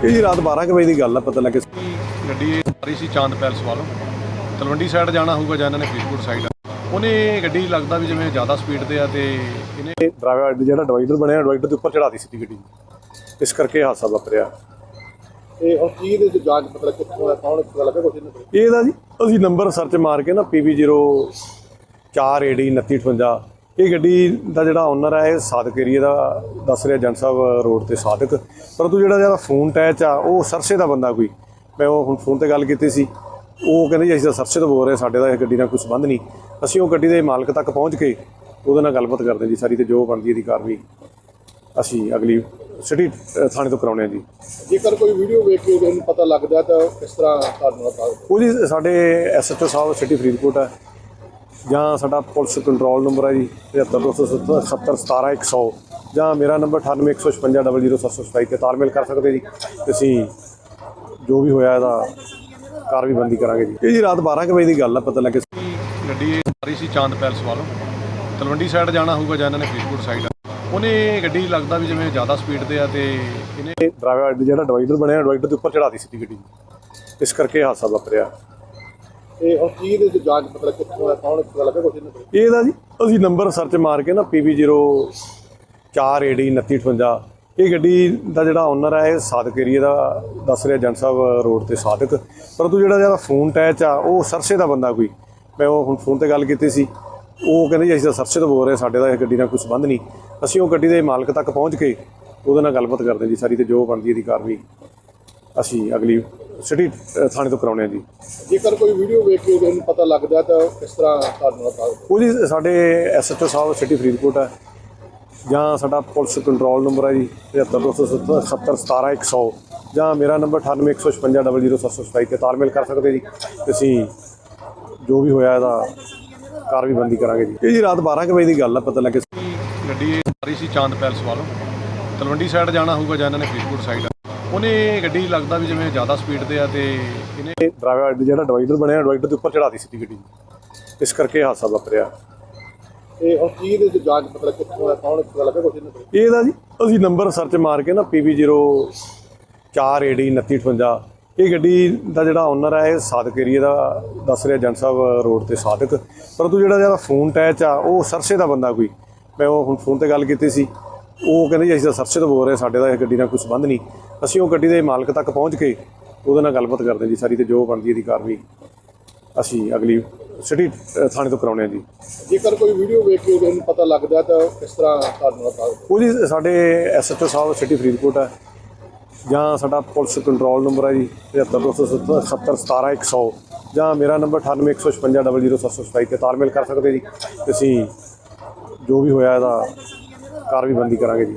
ਇਹ ਜੀ ਰਾਤ 12 ਕੁ ਵਜੇ ਦੀ ਗੱਲ ਆ ਪਤਾ ਲੱਗੇ ਗੱਡੀ ਆ ਰਹੀ ਸੀ ਚਾਂਦ ਪੈਲਸ ਵੱਲੋਂ। ਤਲਵੰਡੀ ਸਾਈਡ ਜਾਣਾ ਹੋਊਗਾ ਜਾਂ ਇਹਨਾਂ ਨੇ ਫਰੀਦਕੋਟ ਸਾਈਡ ਉਹਨੇ ਗੱਡੀ ਲੱਗਦਾ ਵੀ ਜਿਵੇਂ ਜ਼ਿਆਦਾ ਸਪੀਡ ਤੇ ਆ ਤੇ ਇਹਨੇ ਡਰਾਈਵਰ ਜਿਹੜਾ ਡਿਵਾਈਡਰ ਬਣਿਆ ਡਿਵਾਈਡਰ ਦੇ ਉੱਪਰ ਚੜਾਤੀ ਸੀ ਗੱਡੀ। ਇਸ ਕਰਕੇ ਹਾਦਸਾ ਵਾਪਰਿਆ। ਤੇ ਹੁਣ ਕੀ ਇਹਦੇ ਚ ਜਾਂਚ ਪਤਾ ਕਿੱਥੋਂ ਹੈ ਕੌਣ ਪਤਾ ਲੱਗਾ ਕੁਛ ਇਹਨੂੰ ਇਹਦਾ ਜੀ ਅਸੀਂ ਨੰਬਰ ਸਰਚ ਮਾਰ ਕੇ ਨਾ PB04AD 2958 ਇਹ ਗੱਡੀ ਦਾ ਜਿਹੜਾ ਓਨਰ ਹੈ ਇਹ ਸਾਦਕ ਏਰੀਆ ਦਾ ਦੱਸ ਰਿਹਾ ਏਜੰਟ ਸਾਹਿਬ ਰੋਡ ਤੇ ਸਾਦਕ। ਪਰੰਤੂ ਜਿਹੜਾ ਜਿਹੜਾ ਫੋਨ ਟੈਚ ਆ ਉਹ ਸਰਸੇ ਦਾ ਬੰਦਾ ਕੋਈ। ਮੈਂ ਉਹ ਹੁਣ ਫੋਨ ਤੇ ਗੱਲ ਕੀਤੀ ਸੀ। ਉਹ ਕਹਿੰਦੇ ਜੀ ਅਸੀਂ ਤਾਂ ਸਰਸੇ ਤੋਂ ਬੋਲ ਰਹੇ ਸਾਡੇ ਦਾ ਇਹ ਗੱਡੀ ਨਾਲ ਕੋਈ ਸੰਬੰਧ ਨਹੀਂ। ਅਸੀਂ ਉਹ ਗੱਡੀ ਦੇ ਮਾਲਕ ਤੱਕ ਪਹੁੰਚ ਕੇ ਉਹਦੇ ਨਾਲ ਗੱਲਬਾਤ ਕਰਦੇ ਜੀ ਸਾਰੀ ਤੇ ਜੋ ਬਣਦੀ ਇਹਦੀ ਕਾਰਵਾਈ। ਅਸੀਂ ਅਗਲੀ ਸਿਟੀ ਥਾਣੇ ਤੋਂ ਕਰਾਉਣੇ ਆ ਜੀ। ਜੇਕਰ ਕੋਈ ਵੀਡੀਓ ਵੇਖ ਕੇ ਉਹਨੂੰ ਪਤਾ ਲੱਗਦਾ ਤਾਂ ਕਿਸ ਤਰ੍ਹਾਂ ਤੁਹਾਨੂੰ ਦਿਓ ਉਹ ਜੀ ਸਾਡੇ ਐਸਐਚਓ ਸਾਹਿਬ ਸਿਟੀ ਫਰੀਦਕੋਟ ਹੈ ਜਾਂ ਸਾਡਾ ਪੁਲਿਸ ਕੰਟਰੋਲ ਨੰਬਰ ਹੈ ਜੀ 7527717100 ਜਾਂ ਮੇਰਾ ਨੰਬਰ 9815500727 ਤੇ ਤਾਲਮੇਲ ਕਰ ਸਕਦੇ ਜੀ। ਤੇ ਅਸੀਂ ਜੋ ਵੀ ਹੋਇਆ ਇਹਦਾ ਕਾਰਵਾਈ ਬੰਦੀ ਕਰਾਂਗੇ ਜੀ। ਇਹ ਜੀ ਰਾਤ 12 ਕੁ ਵਜੇ ਦੀ ਗੱਲ ਆ ਪਤਾ ਲੱਗੇ ਗੱਡੀ ਆ ਰਹੀ ਸੀ ਚਾਂਦ ਪੈਲਸ ਵੱਲੋਂ। ਤਲਵੰਡੀ ਸਾਈਡ ਜਾਣਾ ਹੋਊਗਾ ਜਾਂ ਇਹਨਾਂ ਨੇ ਫਰੀਦਕੋਟ ਸਾਈਡ ਉਹਨੇ ਗੱਡੀ ਲੱਗਦਾ ਵੀ ਜਿਵੇਂ ਜ਼ਿਆਦਾ ਸਪੀਡ ਤੇ ਆ ਤੇ ਇਹਨੇ ਡਰਾਈਵਰ ਜਿਹੜਾ ਡਿਵਾਈਡਰ ਬਣਿਆ ਡਿਵਾਈਡਰ ਦੇ ਉੱਪਰ ਚੜਾਤੀ ਸੀ ਗੱਡੀ। ਇਸ ਕਰਕੇ ਹਾਦਸਾ ਵਾਪਰਿਆ। ਤੇ ਹੁਣ ਕੀ ਇਹਦੇ ਚ ਜਾਂਚ ਪਤਾ ਕਿੱਥੋਂ ਹੈ ਕੌਣ ਪਤਾ ਲੱਗਾ ਕੁਛ ਇਹਨੂੰ ਇਹਦਾ ਜੀ, ਅਸੀਂ ਨੰਬਰ ਸਰਚ ਮਾਰ ਕੇ ਨਾ PB04AD 2958 ਇਹ ਗੱਡੀ ਦਾ ਜਿਹੜਾ ਓਨਰ ਹੈ ਇਹ ਸਾਦਕ ਏਰੀਆ ਦਾ ਦੱਸ ਰਿਹਾ ਏਜੰਟ ਸਾਹਿਬ ਰੋਡ ਤੇ ਸਾਦਕ। ਪਰੰਤੂ ਜਿਹੜਾ ਜਿਹੜਾ ਫੋਨ ਟੈਚ ਆ, ਉਹ ਸਰਸੇ ਦਾ ਬੰਦਾ ਕੋਈ। ਮੈਂ ਉਹ ਹੁਣ ਫੋਨ ਤੇ ਗੱਲ ਕੀਤੀ ਸੀ। ਉਹ ਕਹਿੰਦੇ ਜੀ, ਅਸੀਂ ਤਾਂ ਸਰਸੇ ਤੋਂ ਬੋਲ ਰਹੇ ਸਾਡੇ ਦਾ ਇਹ ਗੱਡੀ ਨਾਲ ਕੋਈ ਸੰਬੰਧ ਨਹੀਂ। ਅਸੀਂ ਉਹ ਗੱਡੀ ਦੇ ਮਾਲਕ ਤੱਕ ਪਹੁੰਚ ਕੇ ਉਹਦੇ ਨਾਲ ਗੱਲਬਾਤ ਕਰਦੇ ਜੀ, ਸਾਰੀ ਤੇ ਜੋ ਬਣਦੀ ਇਹਦੀ ਕਾਰਵਾਈ। ਅਸੀਂ ਅਗਲੀ ਸਿਟੀ ਥਾਣੇ ਤੋਂ ਕਰਾਉਣੇ ਆ ਜੀ। ਜੇਕਰ ਕੋਈ ਵੀਡੀਓ ਵੇਖ ਕੇ ਉਹਨੂੰ ਪਤਾ ਲੱਗਦਾ ਤਾਂ ਕਿਸ ਤਰ੍ਹਾਂ ਤੁਹਾਨੂੰ ਉਹ ਜੀ ਸਾਡੇ ਐਸਐਚਓ ਸਾਹਿਬ ਸਿਟੀ ਫਰੀਦਕੋਟ ਹੈ। ਜਾਂ ਸਾਡਾ ਪੁਲਿਸ ਕੰਟਰੋਲ ਨੰਬਰ ਹੈ ਜੀ 7527717100 ਜਾਂ ਮੇਰਾ ਨੰਬਰ 9815500727 ਤੇ ਤਾਲਮੇਲ ਕਰ ਸਕਦੇ ਜੀ। ਤੇ ਅਸੀਂ ਜੋ ਵੀ ਹੋਇਆ ਇਹਦਾ ਕਾਰਵਾਈ ਬੰਦੀ ਕਰਾਂਗੇ ਜੀ। ਇਹ ਜੀ ਰਾਤ 12 ਕੁ ਵਜੇ ਦੀ ਗੱਲ ਆ ਪਤਾ ਲੱਗੇ। ਗੱਡੀ ਆ ਰਹੀ ਸੀ ਚਾਂਦ ਪੈਲਸ ਵੱਲੋਂ। ਤਲਵੰਡੀ ਸਾਈਡ ਜਾਣਾ ਹੋਊਗਾ ਜਾਂ ਇਹਨਾਂ ਨੇ ਫਰੀਦਕੋਟ ਸਾਈਡ ਉਹਨੇ ਗੱਡੀ ਲੱਗਦਾ ਵੀ ਜਿਵੇਂ ਜ਼ਿਆਦਾ ਸਪੀਡ ਤੇ ਆ ਤੇ ਇਹਨੇ ਡਰਾਈਵਰ ਜਿਹੜਾ ਡਿਵਾਈਡਰ ਬਣਿਆ ਡਿਵਾਈਡਰ ਦੇ ਉੱਪਰ ਚੜਾਤੀ ਸੀ ਗੱਡੀ। ਇਸ ਕਰਕੇ ਹਾਦਸਾ ਵਾਪਰਿਆ। ਤੇ ਹੁਣ ਕੀ ਇਹਦੇ ਚ ਜਾਂਚ ਪਤਾ ਕਿੱਥੋਂ ਹੈ ਕੌਣ ਪਤਾ ਲੱਗਾ ਕੁਛ ਇਹਨੂੰ ਇਹਦਾ ਜੀ ਅਸੀਂ ਨੰਬਰ ਸਰਚ ਮਾਰ ਕੇ ਨਾ PB04AD 2958 ਇਹ ਗੱਡੀ ਦਾ ਜਿਹੜਾ ਓਨਰ ਹੈ ਇਹ ਸਾਦਕ ਏਰੀਆ ਦਾ ਦੱਸ ਰਿਹਾ ਏਜੰਟ ਸਾਹਿਬ ਰੋਡ ਤੇ ਸਾਦਕ। ਪਰੰਤੂ ਜਿਹੜਾ ਜਿਹੜਾ ਫੋਨ ਟੈਚ ਆ ਉਹ ਸਰਸੇ ਦਾ ਬੰਦਾ ਕੋਈ। ਮੈਂ ਉਹ ਹੁਣ ਫੋਨ ਤੇ ਗੱਲ ਕੀਤੀ ਸੀ। ਉਹ ਕਹਿੰਦੇ ਜੀ ਅਸੀਂ ਤਾਂ ਸਰਸੇ ਤੋਂ ਬੋਲ ਰਹੇ ਸਾਡੇ ਦਾ ਇਹ ਗੱਡੀ ਨਾਲ ਕੋਈ ਸੰਬੰਧ ਨਹੀਂ। ਅਸੀਂ ਉਹ ਗੱਡੀ ਦੇ ਮਾਲਕ ਤੱਕ ਪਹੁੰਚ ਕੇ ਉਹਦੇ ਨਾਲ ਗੱਲਬਾਤ ਕਰਦੇ ਜੀ ਸਾਰੀ ਤੇ ਜੋ ਬਣਦੀ ਇਹਦੀ ਕਾਰਵਾਈ ਅਸੀਂ ਅਗਲੀ ਸਿਟੀ ਥਾਣੇ ਤੋਂ ਕਰਾਉਣੇ ਆ ਜੀ। ਜੇਕਰ ਕੋਈ ਵੀਡੀਓ ਵੇਖ ਕੇ ਉਹਨੂੰ ਪਤਾ ਲੱਗਦਾ ਤਾਂ ਕਿਸ ਤਰ੍ਹਾਂ ਤੁਹਾਨੂੰ ਦਿਓ ਉਹ ਜੀ ਸਾਡੇ ਐਸਐਚਓ ਸਾਹਿਬ ਸਿਟੀ ਫਰੀਦਕੋਟ ਹੈ ਜਾਂ ਸਾਡਾ ਪੁਲਿਸ ਕੰਟਰੋਲ ਨੰਬਰ ਹੈ ਜੀ 7527717100 ਜਾਂ ਮੇਰਾ ਨੰਬਰ 9815500727 ਤੇ ਤਾਲਮੇਲ ਕਰ ਸਕਦੇ ਜੀ। ਤੇ ਅਸੀਂ ਜੋ ਵੀ ਹੋਇਆ ਇਹਦਾ ਕਾਰਵਾਈ ਬੰਦੀ ਕਰਾਂਗੇ ਜੀ।